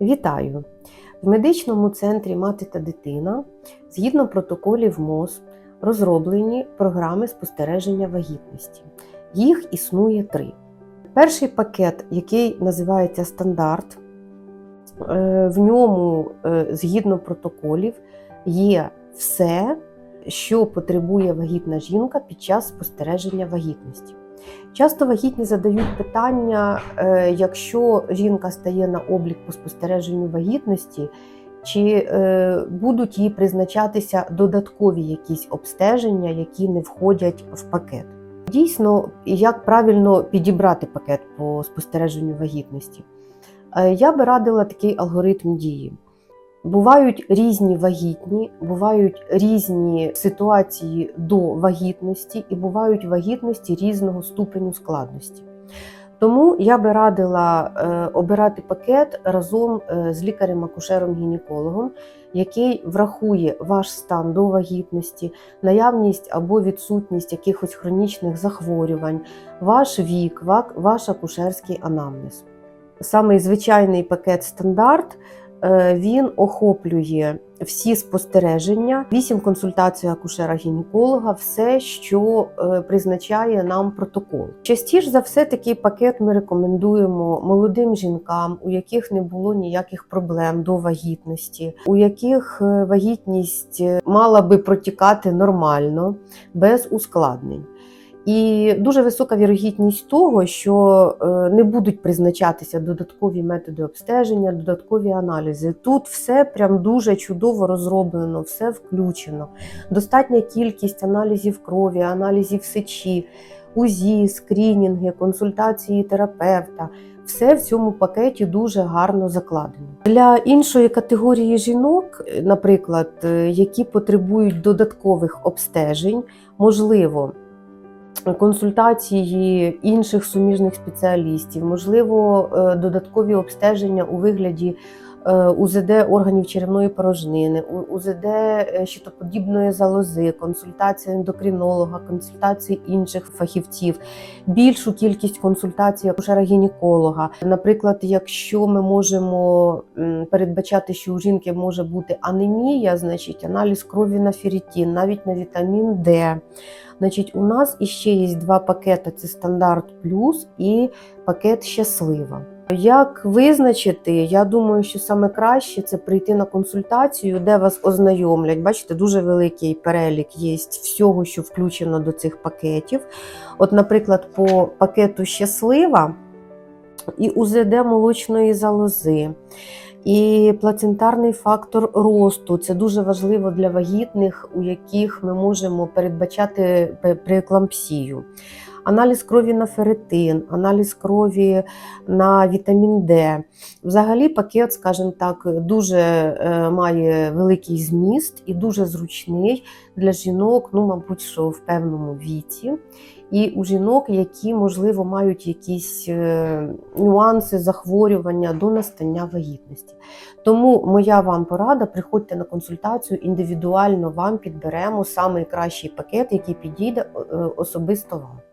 Вітаю! В медичному центрі Мати та дитина згідно протоколів МОЗ розроблені програми спостереження вагітності. Їх існує три. Перший пакет, який називається стандарт, е, в ньому, е, згідно протоколів, є все, що потребує вагітна жінка під час спостереження вагітності. Часто вагітні задають питання, е, якщо жінка стає на облік по спостереженню вагітності, чи е, будуть їй призначатися додаткові якісь обстеження, які не входять в пакет. Дійсно, як правильно підібрати пакет по спостереженню вагітності? Е, Я би радила такий алгоритм дії. Бувають різні вагітні, бувають різні ситуації до вагітності і бувають вагітності різного ступеню складності. Тому я би радила е, обирати пакет разом е, з лікарем-акушером-гінекологом, який врахує ваш стан до вагітності, наявність або відсутність якихось хронічних захворювань, ваш вік, ваш акушерський анамнез. Самий звичайний пакет стандарт він охоплює всі спостереження, 8 консультацій акушера-гінеколога, все, що е, призначає нам протокол. Частіше за все, такий пакет ми рекомендуємо молодим жінкам, у яких не було ніяких проблем до вагітності, у яких е, вагітність е, мала би протікати нормально, без ускладнень. І дуже висока вірогідність того, що е, не будуть призначатися додаткові методи обстеження, додаткові аналізи. Тут все прям дуже чудово розроблено, все включено. Достатня кількість аналізів крові, аналізів сечі, УЗІ, скринінги, консультації терапевта. Все в цьому пакеті дуже гарно закладено. Для іншої категорії жінок, е, наприклад, е, які потребують додаткових обстежень, можливо консультації інших суміжних спеціалістів, можливо, е, додаткові обстеження у вигляді УЗД органів черевної порожнини, УЗД е, щитоподібної залози, консультація ендокринолога, консультації інших фахівців, більшу кількість консультацій акушера-гінеколога. Наприклад, якщо ми можемо передбачати, що у жінки може бути анемія, значить аналіз крові на ферритин, навіть на вітамін Д. Значить, у нас іще є два пакети: це стандарт плюс і пакет щаслива. Як визначити? Я думаю, що саме краще це прийти на консультацію, де вас ознайомлять. Бачите, дуже великий перелік є всього, що включено до цих пакетів. От, наприклад, по пакету щаслива і УЗД молочної залози. І плацентарний фактор росту це дуже важливо для вагітних, у яких ми можемо передбачати пе- прееклампсію. Аналіз крові на ферритин, аналіз крові на вітамін Д. Взагалі, пакет, скажімо так, дуже е, має великий зміст і дуже зручний для жінок, ну, мабуть, що в певному віці. І у жінок, які, можливо, мають якісь е, нюанси захворювання до настання вагітності. Тому моя вам порада: приходьте на консультацію, індивідуально вам підберемо найкращий пакет, який підійде е, особисто вам.